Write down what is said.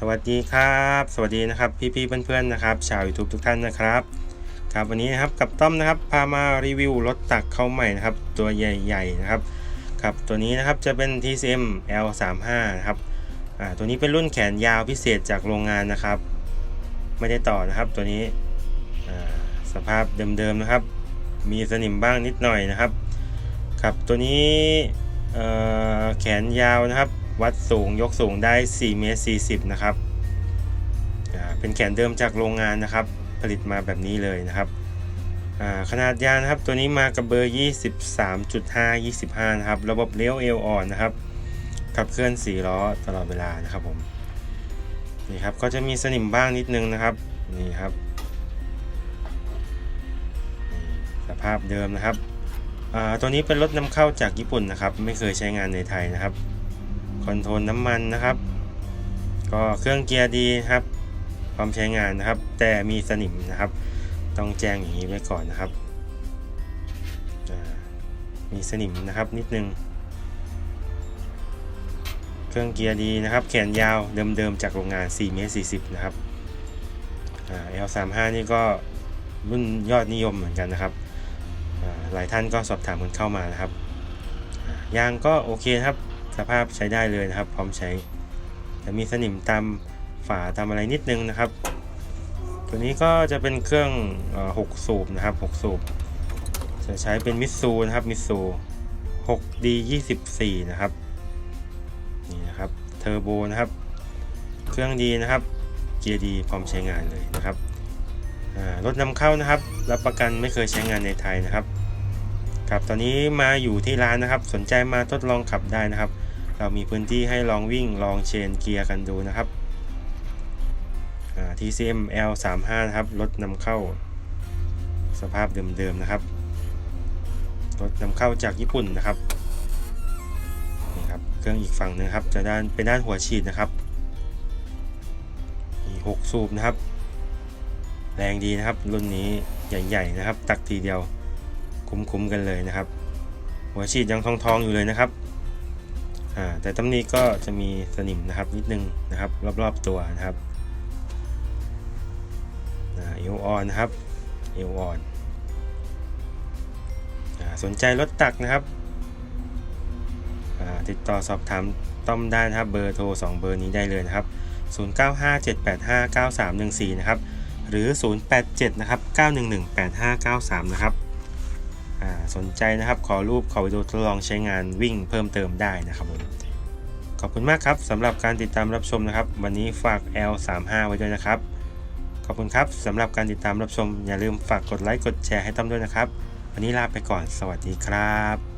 สวัสดีครับ สวัสดีนะครับพี่ๆเพื่อนๆนะครับ ชาว YouTube ทุกท่านนะครับครับวันนี้นะครับกับต้อมนะครับพามารีวิวรถตักเข้าใหม่นะครับตัวใหญ่ๆนะครับครับตัวนี้นะครับจะเป็น TCM L35 นะครับอ่าตัวนี้เป็นรุ่นแขนยาวพิเศษจากโรงงานนะครับ ไม่ได้ต่อนะครับตัวนี้อ่าสภาพเดิมๆนะครับ มีสนิมบ้างนิดหน่อยนะครับครับตัวนี้เอ่อแขนยาวนะครับ วัดสูงยกสูงได้4เมตร40 นะครับอ่าเป็นแขนเดิมจากโรงงานนะครับ ผลิตมาแบบนี้เลยนะครับอ่าขนาดยางนะครับตัวนี้มากับเบอร์ 23.5 25 นะครับ ระบบเลี้ยวเอวอ่อนนะครับขับเคลื่อน4ล้อตลอดเวลานะครับผมนี่ครับก็จะมีสนิมบ้างนิดนึงนะครับนี่ครับนี่สภาพเดิมนะครับอ่าตัวนี้เป็นรถนำเข้าจากญี่ปุ่นนะครับ ไม่เคยใช้งานในไทยนะครับ คอนโทรลน้ำมันนะครับ ก็เครื่องเกียร์ดีครับ พร้อมใช้งานนะครับ แต่มีสนิมนะครับ ต้องแจ้งอย่างนี้ไว้ก่อนนะครับ มีสนิมนะครับนิดนึง เครื่องเกียร์ดีนะครับ แขนยาวเดิมๆจากโรงงาน4เมตร40 นะครับอ่า L35 นี่ก็รุ่นยอดนิยมเหมือนกันนะครับ หลายท่านก็สอบถามกันเข้ามานะครับ ยางก็โอเคครับ สภาพใช้ได้เลยนะครับ พร้อมใช้แต่มีสนิมตามฝาตามอะไรนิดนึงนะครับ ตัวนี้ก็จะเป็นเครื่องเอ่อ6สูบนะครับ6สูบจะใช้เป็นมิตซูนะครับมิตซู 6D 24 นะครับนี่นะครับเทอร์โบนะครับ เครื่องดีนะครับเกียร์ดีพร้อมใช้งานเลยนะครับรถนำเข้านะครับ รับประกันไม่เคยใช้งานในไทยนะครับครับตอนนี้มาอยู่ที่ร้านนะครับ สนใจมาทดลองขับได้นะครับ เรามีพื้นที่ให้ลองวิ่งลองเชนเกียร์กันดูนะครับ TCM L35 นะครับรถนำเข้าสภาพเดิมๆนะครับรถนำเข้าจากญี่ปุ่นนะครับนี่ครับเครื่องอีกฝั่งหนึงครับจะด้านเป็นด้านหัวฉีดนะครับมีหกสูบนะครับ แรงดีนะครับรุ่นนี้ใหญ่ๆนะครับ ตักทีเดียวคุ้มๆกันเลยนะครับ หัวฉีดยังทองๆอยู่เลยนะครับ อ่าแต่ตำหนี้ก็จะมีสนิมนะครับนิดนึงนะครับ รอบๆตัวนะครับเอวออนนะครับเอวออนสนใจรถตักนะครับ ติดต่อสอบถามต้อมได้นะครับ เบอร์โทร 2 เบอร์นี้ได้เลยนะครับ 0957859314 นะครับ หรือ 087 นะครับ 9118593 นะครับ สนใจนะครับ ขอรูปขอวิดีโอทดลองใช้งานวิ่งเพิ่มเติมได้นะครับผมขอบคุณมากครับสำหรับการติดตามรับชมนะครับ วันนี้ฝาก L35 ไว้ด้วยนะครับ ขอบคุณครับสำหรับการติดตามรับชม อย่าลืมฝากกดไลค์กดแชร์ให้ต้อมด้วยนะครับ วันนี้ลาไปก่อนสวัสดีครับ